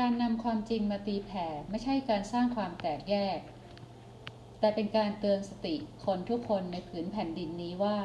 การนำความจริงมาตีแผ่ไม่ใช่การสร้างความแตกแยก แต่เป็นการเตือนสติคนทุกคนในผืนแผ่นดินนี้ว่า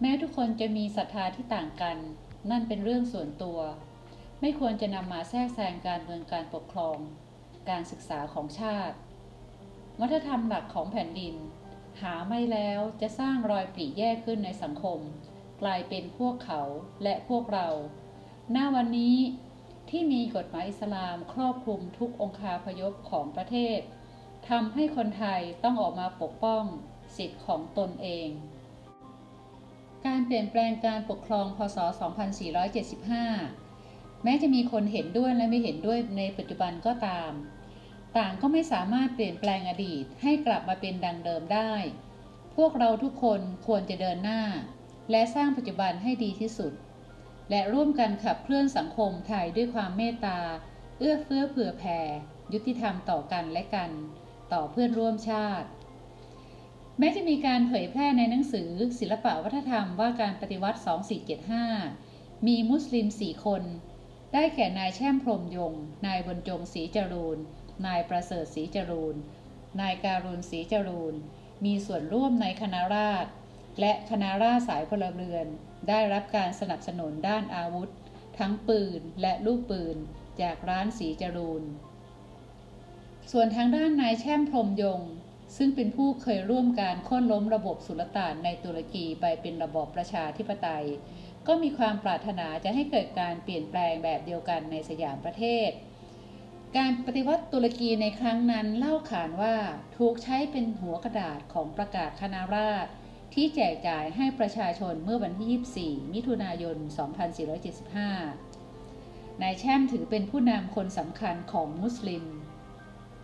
แม้ทุกคนจะมีศรัทธาที่ต่างกัน นั่นเป็นเรื่องส่วนตัว ไม่ควรจะนำมาแทรกแซงการเมืองการปกครอง การศึกษาของชาติ วัฒนธรรมหลักของแผ่นดิน หาไม่แล้วจะสร้างรอยปลีแยกขึ้นในสังคม กลายเป็นพวกเขาและพวกเรา หน้าวันนี้ ที่มีกฎหมายอิสลามครอบคลุมทุกองคาพยพของประเทศทำให้คนไทยต้องออกมาปกป้องสิทธิ์ของตนเอง การเปลี่ยนแปลงการปกครองพศ 2475 แม้จะมีคนเห็นด้วยและไม่เห็นด้วยในปัจจุบันก็ตาม ต่างก็ไม่สามารถเปลี่ยนแปลงอดีตให้กลับมาเป็นดังเดิมได้ พวกเราทุกคนควรจะเดินหน้า และสร้างปัจจุบันให้ดีที่สุด และร่วมกันขับเคลื่อนสังคมไทยด้วยความเมตตา เอื้อเฟื้อเผื่อแผ่ ยุติธรรมต่อกันและกัน ต่อเพื่อนร่วมชาติ แม้จะมีการเผยแพร่ในหนังสือ ศิลปะวัฒนธรรมว่าการปฏิวัติ 2475 มีมุสลิม 4 คน ได้แก่นายแช่มพรมยง นายบรรจงศรีจรูน นายประเสริฐศรีจรูน นายการุณศรีจรูน มีส่วนร่วมในคณะราษฎรและคณะราษฎรสายพลเรือน ได้รับการสนับสนุนด้านอาวุธ ทั้งปืนและลูกปืนจากร้านศรีจรูน ส่วนทางด้านนายแช่มพรมยง ซึ่งเป็นผู้เคยร่วมการค่นล้มระบบสุลต่านในตุรกีไปเป็นระบอบประชาธิปไตย ก็มีความปรารถนาจะให้เกิดการเปลี่ยนแปลงแบบเดียวกันในสยามประเทศ การปฏิวัติตุรกีในครั้งนั้นเล่าขานว่าถูกใช้เป็นหัวกระดาษของประกาศคณะราษฎร ที่แจกจ่ายให้ประชาชนเมื่อวันที่ 24 มิถุนายน 2475 นายแช่มถือเป็นผู้นำคนสำคัญของมุสลิม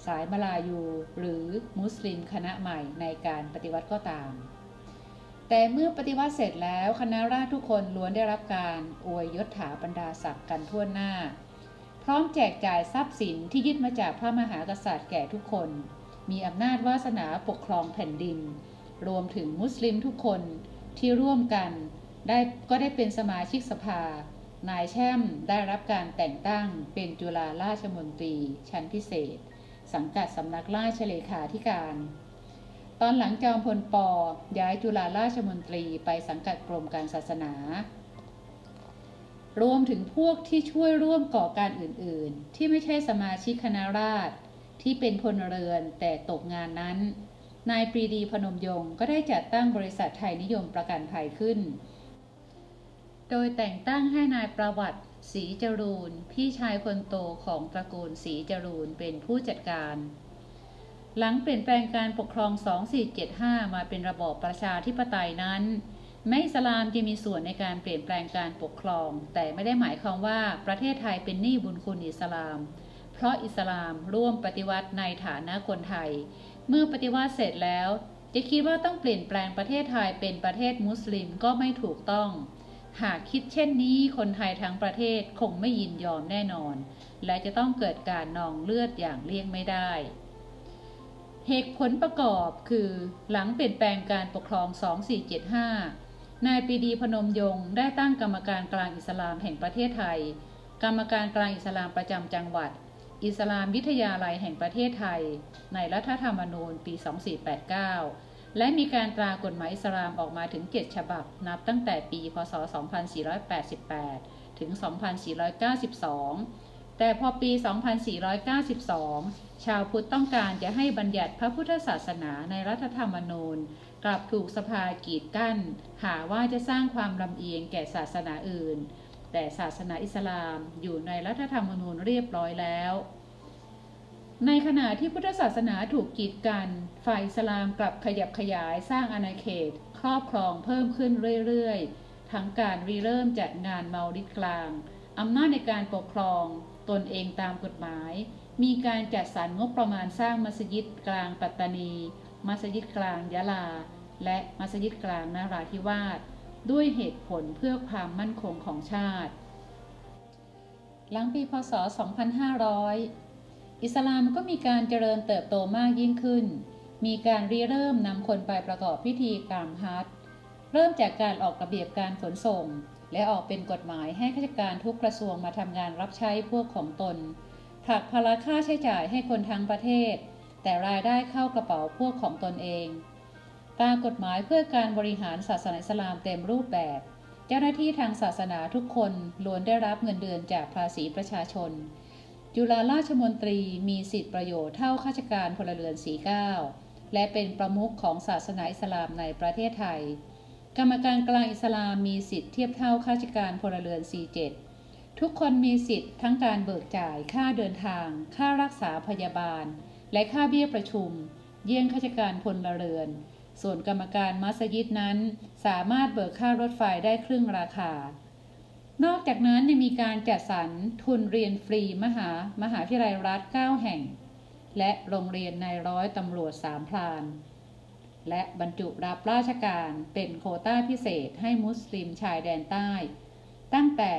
สายมาลายูหรือมุสลิมคณะใหม่ในการปฏิวัติก็ตาม แต่เมื่อปฏิวัติเสร็จแล้วคณะราษฎรทุกคนล้วนได้รับการอวยยศถาบรรดาศักดิ์กันทั่วหน้า พร้อมแจกจ่ายทรัพย์สินที่ยึดมาจากพระมหากษัตริย์แก่ทุกคน มีอำนาจวาสนาปกครองแผ่นดิน รวมถึงมุสลิมทุกคนที่ร่วมกันได้ก็ได้เป็นสมาชิกสภา นายแช่มได้รับการแต่งตั้งเป็นจุฬาราชมนตรี ชั้นพิเศษ สังกัดสำนักราชเลขาธิการ ตอนหลังจอมพลปย้ายจุฬาราชมนตรีไปสังกัดกรมการศาสนา รวมถึงพวกที่ช่วยร่วมก่อการอื่น ๆ ที่ไม่ใช่สมาชิกคณะราษฎรที่เป็นพลเรือนแต่ตกงานนั้น นายปรีดีพนมยงค์ก็ได้จัดตั้งบริษัทไทยนิยมประกันภัยขึ้น โดยแต่งตั้งให้นายประวัติศรีจรูน พี่ชายคนโตของตระกูลศรีจรูนเป็นผู้จัดการ หลังเปลี่ยนแปลงการปกครอง 2475 มาเป็นระบอบประชาธิปไตยนั้นแม้อิสลามจะมีส่วนในการเปลี่ยนแปลงการปกครอง แต่ไม่ได้หมายความว่าประเทศไทยเป็นหนี้บุญคุณอิสลาม เพราะอิสลามร่วมปฏิวัติในฐานะคนไทย เมื่อปฏิวัติเสร็จแล้ว จะคิดว่าต้องเปลี่ยนแปลงประเทศไทยเป็นประเทศมุสลิมก็ไม่ถูกต้อง หากคิดเช่นนี้คนไทยทั้งประเทศคงไม่ยินยอมแน่นอน และจะต้องเกิดการนองเลือดอย่างเลี่ยงไม่ได้เหตุผลประกอบคือหลังเปลี่ยนแปลงการปกครอง 2475 นายปีดีพนมยงค์ได้ตั้งกรรมการกลางอิสลามแห่งประเทศไทย กรรมการกลางอิสลามประจำจังหวัด อิสลามวิทยาลัยแห่งประเทศไทย ในรัฐธรรมนูญปี 2489 และมีการตรากฎหมายอิสลามออกมาถึง 7 ฉบับ นับตั้งแต่ปี พศ 2488 ถึง 2492 แต่พอปี 2492 ชาวพุทธต้องการจะให้บัญญัติพระพุทธศาสนาในรัฐธรรมนูญ กลับถูกสภากีดกั้น หาว่าจะสร้างความลำเอียงแก่ศาสนาอื่น แต่ศาสนาอิสลามอยู่ในรัฐธรรมนูญเรียบร้อยแล้ว ในขณะที่พุทธศาสนาถูกกีดกัน ฝ่ายอิสลามกลับขยับขยายสร้างอาณาเขต ครอบครองเพิ่มขึ้นเรื่อยๆ ทั้งการรีเริ่มจัดงานเมาลิดกลาง อำนาจในการปกครอง ตนเองตามกฎหมาย มีการจัดสรรงบประมาณสร้างมัสยิดกลางปัตตานี มัสยิดกลางยะลา และมัสยิดกลางนาราธิวาส ด้วยเหตุผลเพื่อความมั่นคงของชาติ หลังปีพศ 2500 อิสลามก็มีการเจริญเติบโตมากยิ่งขึ้น มีการริเริ่มนำคนไปประกอบพิธีกรรมฮัจเริ่มจากการออกระเบียบการขนส่ง และออกเป็นกฎหมายให้ข้าราชการทุกกระทรวงมาทำงานรับใช้พวกของตนผลักภาระค่าใช้จ่ายให้คนทั้งประเทศ แต่รายได้เข้ากระเป๋าพวกของตนเอง ตามกฎหมายเพื่อการบริหารศาสนาอิสลามเต็มรูปแบบ เจ้าหน้าที่ทางศาสนาทุกคนล้วนได้รับเงินเดือนจากภาษีประชาชน จุฬาราชมนตรีมีสิทธิประโยชน์เท่าข้าราชการพลเรือนสีเก้าและเป็นประมุขของศาสนาอิสลามในประเทศไทย กรรมการกลางอิสลามมีสิทธิเทียบเท่าข้าราชการพลเรือน 47 ทุกคนมีสิทธิ์ทั้งการเบิกจ่ายค่าเดินทาง ค่ารักษาพยาบาล และค่าเบี้ยประชุม เยี่ยงข้าราชการพลเรือน ส่วนกรรมการมัสยิดนั้น สามารถเบิกค่ารถไฟได้ครึ่งราคา นอกจากนั้นยังมีการจัดสรรทุนเรียนฟรีมหามหาวิทยาลัยรัฐ 9 แห่ง และโรงเรียนในร้อยตำรวจสามพราน และบรรจุรับราชการเป็นโคต้าพิเศษให้มุสลิมชายแดนใต้ ตั้งแต่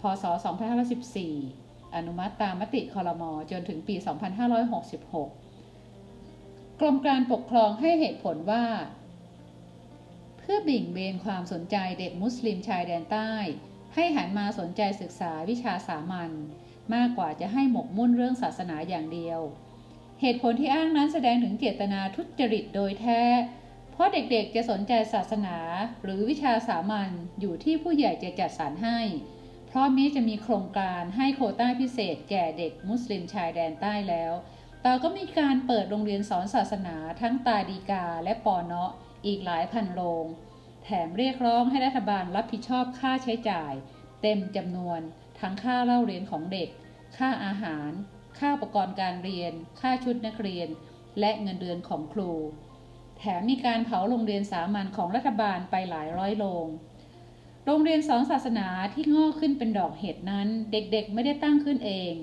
พศ 2514 อนุมัติตามมติคอรมอจนถึงปี 2566 กรมการปกครองให้เหตุผลว่า เพื่อบิ่งเบนความสนใจเด็กมุสลิมชายแดนใต้ ให้หันมาสนใจศึกษาวิชาสามัญมากกว่าจะให้หมกมุ่นเรื่องศาสนาอย่างเดียว เหตุผลที่อ้างนั้นแสดงถึงเจตนาทุจริตโดยแท้ เพราะเด็กๆจะสนใจศาสนาหรือวิชาสามัญอยู่ที่ผู้ใหญ่จะจัดสรรให้ เพราะมิจะมีโครงการให้โคต้าพิเศษแก่เด็กมุสลิมชายแดนใต้แล้ว ก็มีการเปิดโรงเรียนสอนศาสนาทั้งตาดีกาและปอเนาะอีกหลายพันโรง แถมเรียกร้องให้รัฐบาลรับผิดชอบค่าใช้จ่าย เต็มจำนวน ทั้งค่าเล่าเรียนของเด็ก ค่าอาหาร ค่าอุปกรณ์การเรียน ค่าชุดนักเรียน และเงินเดือนของครู แถมมีการเผาโรงเรียนสามัญของรัฐบาลไปหลายร้อยโรงโรงเรียนสอนศาสนาที่งอกขึ้นเป็นดอกเห็ดนั้น เด็กๆไม่ได้ตั้งขึ้นเอง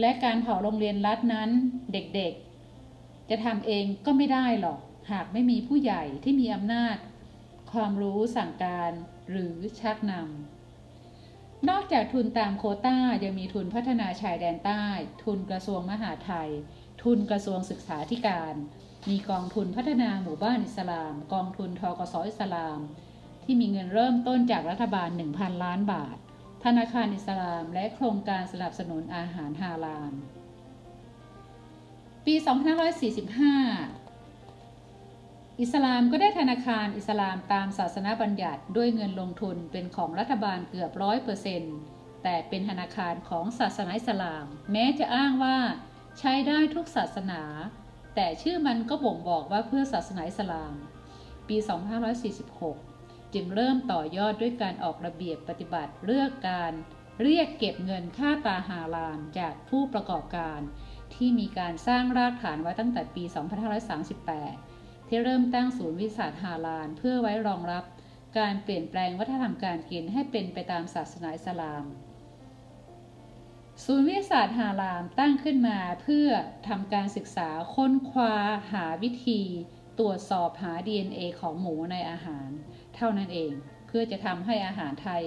และการเผาโรงเรียนรัฐนั้นเด็กๆ จะทำเองก็ไม่ได้หรอก หากไม่มีผู้ใหญ่ที่มีอำนาจ ความรู้สั่งการหรือชักนำนอกจากทุนตามโคต้ายังมีทุนพัฒนาชายแดนใต้ ทุนกระทรวงมหาดไทย ทุนกระทรวงศึกษาธิการ มีกองทุนพัฒนาหมู่บ้านอิสลาม กองทุนทกสอิสลาม ที่มีเงินเริ่มต้นจากรัฐบาล 1,000 ล้านบาท ธนาคารอิสลาม และโครงการสนับสนุนอาหารฮาลาล ปี 2545 อิสลามก็ได้ธนาคารอิสลามตามศาสนาบัญญัติด้วยเงินลงทุนเป็นของรัฐบาลเกือบร้อยเปอร์เซนต์แต่เป็นธนาคารของศาสนาอิสลาม แม้จะอ้างว่าใช้ได้ทุกศาสนา แต่ชื่อมันก็บ่งบอกว่าเพื่อศาสนาอิสลาม ปี 2546 จึงเริ่มต่อยอดด้วยการออกระเบียบปฏิบัติเรื่องการเรียกเก็บเงินค่าตาฮาลานจากผู้ประกอบการ ที่มีการสร้างรากฐานไว้ตั้งแต่ปี 2538 ที่เริ่มตั้งศูนย์วิสาหาลานเพื่อไว้รองรับการเปลี่ยนแปลงวัฒนธรรมการกินให้เป็นไปตามศาสนาอิสลาม ศูนย์วิทยาศาสตร์ฮาลามตั้งขึ้นมาเพื่อทำการศึกษาค้นคว้าหาวิธี ตรวจสอบหา DNA ของหมูในอาหาร เท่านั้นเอง เพื่อจะทำให้อาหารไทย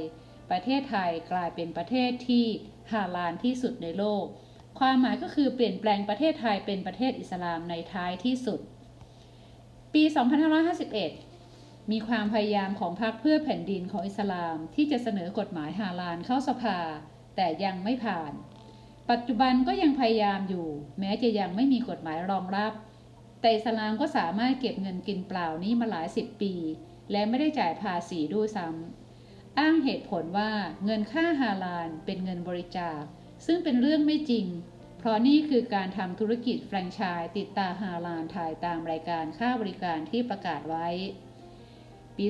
ประเทศไทยกลายเป็นประเทศที่ฮาลาลที่สุดในโลก ความหมายก็คือเปลี่ยนแปลงประเทศไทยเป็นประเทศอิสลามในท้ายที่สุด ปี 2551 มีความพยายามของพรรคเพื่อแผ่นดินของอิสลามที่จะเสนอกฎหมายฮาลาลเข้าสภา แต่ยังไม่ผ่าน ปัจจุบันก็ยังพยายามอยู่ แม้จะยังไม่มีกฎหมายรองรับแต่อิสลามก็สามารถเก็บเงินกินเปล่านี้มาหลายสิบปี และไม่ได้จ่ายภาษีด้วยซ้ำอ้างเหตุผลว่าเงินค่าฮาลาลเป็นเงินบริจาค ซึ่งเป็นเรื่องไม่จริง เพราะนี่คือการทำธุรกิจแฟรนไชส์ติดตาฮาลาลถ่ายตามรายการค่าบริการที่ประกาศไว้ ปี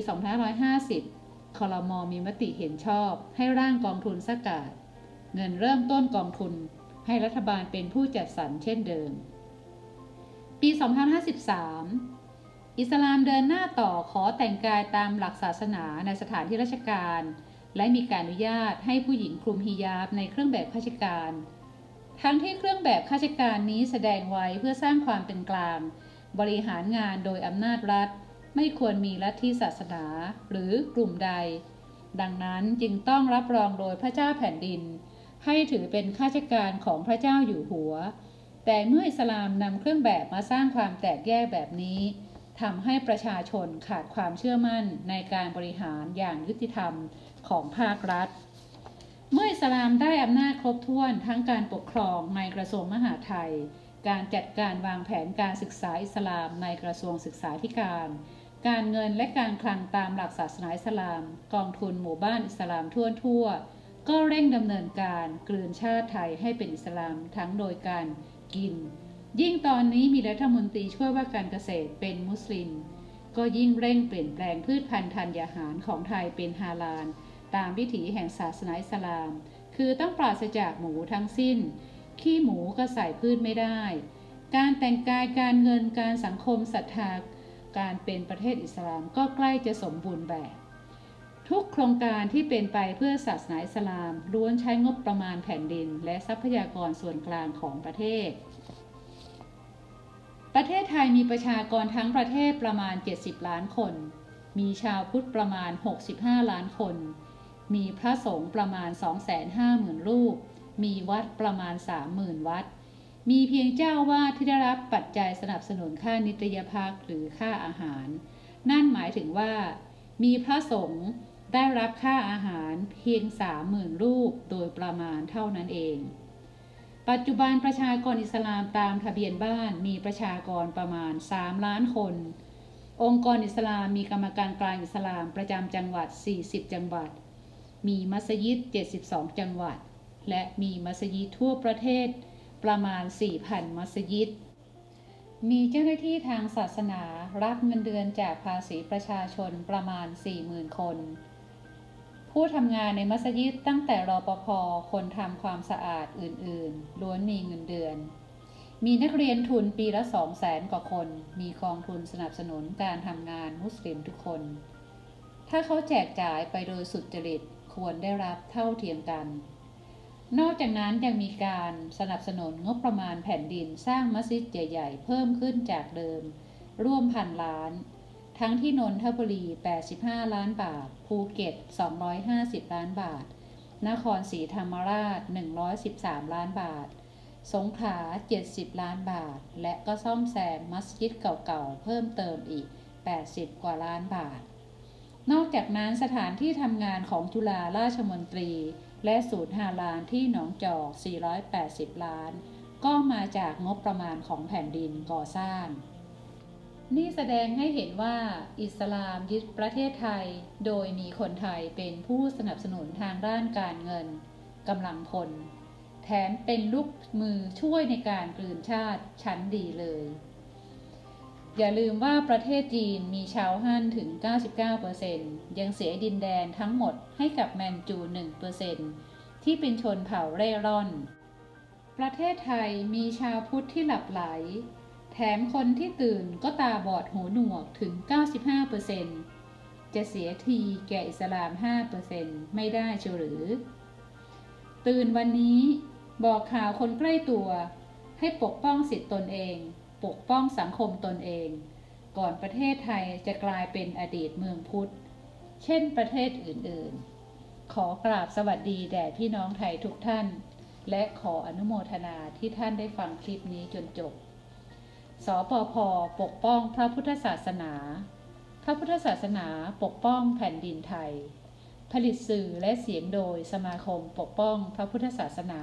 2550 คอรมอมีมติเห็นชอบให้ร่างกองทุนสกาดเงินเริ่มต้นกองทุนให้รัฐบาลเป็นผู้จัดสรรเช่นเดิม ปี 2553 อิสลามเดินหน้าต่อขอแต่งกายตามหลักศาสนาในสถานที่ราชการ และมีการอนุญาตให้ผู้หญิงคลุมฮิญาบในเครื่องแบบข้าราชการ ทั้งที่เครื่องแบบข้าราชการนี้แสดงไว้เพื่อสร้างความเป็นกลาง บริหารงานโดยอำนาจรัฐ ไม่ควรมีลัทธิศาสนาหรือกลุ่มใด ดังนั้นจึงต้องรับรองโดยพระเจ้าแผ่นดิน ให้ถือเป็นข้าราชการของพระเจ้าอยู่หัว แต่เมื่ออิสลามนำเครื่องแบบมาสร้างความแตกแยกแบบนี้ ทำให้ประชาชนขาดความเชื่อมั่นในการบริหารอย่างยุติธรรมของภาครัฐ เมื่ออิสลามได้อำนาจครบถ้วนทั้งการปกครองในกระทรวงมหาดไทย การจัดการวางแผนการศึกษาอิสลามในกระทรวงศึกษาธิการ การเงินและการคลังตามหลักศาสนาอิสลาม กองทุนหมู่บ้านอิสลามทั่วทั่วก็เร่งดำเนินการกลืนชาติไทยให้เป็นอิสลามทั้งโดยการกิน ยิ่งตอนนี้มีรัฐมนตรีช่วยว่าการเกษตรเป็นมุสลิม ก็ยิ่งเร่งเปลี่ยนแปลงพืชพันธุ์ธัญญาหารของไทยเป็นฮาลาล ตามวิถีแห่งศาสนาอิสลาม คือต้องปราศจากหมูทั้งสิ้น ขี้หมูก็ใส่พืชไม่ได้ การแต่งกายการเงินการสังคมศรัทธาการเป็นประเทศอิสลามก็ใกล้จะสมบูรณ์แบบ ทุกโครงการที่เป็นไปเพื่อศาสนาอิสลามล้วนใช้งบประมาณแผ่นดิน และทรัพยากรส่วนกลางของประเทศ ประเทศไทยมีประชากรทั้งประเทศประมาณ 70 ล้านคน มีชาวพุทธประมาณ 65 ล้านคน มีพระสงฆ์ประมาณ 250,000 รูป มีวัดประมาณ 30,000 วัด มีเพียงเจ้าวาดที่ได้รับปัจจัยสนับสนุนค่านิตยพักหรือค่าอาหาร นั่นหมายถึงว่า มีพระสงฆ์ได้รับค่าอาหารเพียง 30,000 รูปโดยประมาณเท่านั้นเอง ปัจจุบันประชากรอิสลามตามทะเบียนบ้านมีประชากรประมาณ 3 ล้านคน องค์กรอิสลามมีกรรมการกลางอิสลามประจำจังหวัด 40 จังหวัด มีมัสยิด 72 จังหวัด และมีมัสยิดทั่วประเทศประมาณ 4,000 มัสยิด มีเจ้าหน้าที่ทางศาสนารับเงินเดือนจากภาษีประชาชนประมาณ 40,000 คน ผู้ทำงานในมัสยิดตั้งแต่รอปภคนทำความสะอาดอื่นๆ ล้วนมีเงินเดือน มีนักเรียนทุนปีละ2 0 0แสนกว่าคน มีกองทุนสนับสนุนการทำงานมุสลิมทุกคน ถ้าเขาแจกจ่ายไปโดยสุดจริตควรได้รับเท่าเทียมกัน นอกจากนั้นยังมีการสนับสนุนงบประมาณแผ่นดินสร้างมัสยิดใหญ่ ๆ เพิ่มขึ้นจากเดิม ร่วมพันล้าน ทั้งที่นนทบุรี 85 ล้านบาท ภูเก็ต 250 ล้านบาท นครศรีธรรมราช 113 ล้านบาท สงขลา 70 ล้านบาท และก็ซ่อมแซมมัสยิดเก่าๆ เพิ่มเติมอีก 80 กว่าล้านบาท นอกจากนั้นสถานที่ทำงานของจุฬาราชมนตรี และศูนย์ฮาลานที่หนองจอก 480 ล้าน ก็มาจากงบประมาณของแผ่นดินก่อสร้าง นี่แสดงให้เห็นว่าอิสลามยึดประเทศไทย โดยมีคนไทยเป็นผู้สนับสนุนทางด้านการเงินกำลังพล แถมเป็นลูกมือช่วยในการกลืนชาติชั้นดีเลย อย่าลืมว่าประเทศจีนมีชาวฮั่นถึง 99%ยังเสียดินแดนทั้งหมดให้กับแมนจู 1%ที่เป็นชนเผ่าเร่ร่อน ประเทศไทยมีชาวพุทธที่หลับไหล แถมคนที่ตื่นก็ตาบอดหูหนวกถึง 95%จะเสียทีแก่อิสลาม 5%ไม่ได้เชียวหรือ ตื่นวันนี้บอกข่าวคนใกล้ตัว ให้ปกป้องสิทธิตนเอง ปกป้องสังคมตนเอง ก่อนประเทศไทยจะกลายเป็นอดีตเมืองพุทธ เช่นประเทศอื่นๆ ขอกราบสวัสดีแด่พี่น้องไทยทุกท่าน และขออนุโมทนาที่ท่านได้ฟังคลิปนี้จนจบ สปพปกป้องพระพุทธศาสนา พระพุทธศาสนาปกป้องแผ่นดินไทย ผลิตสื่อและเสียงโดยสมาคมปกป้องพระพุทธศาสนา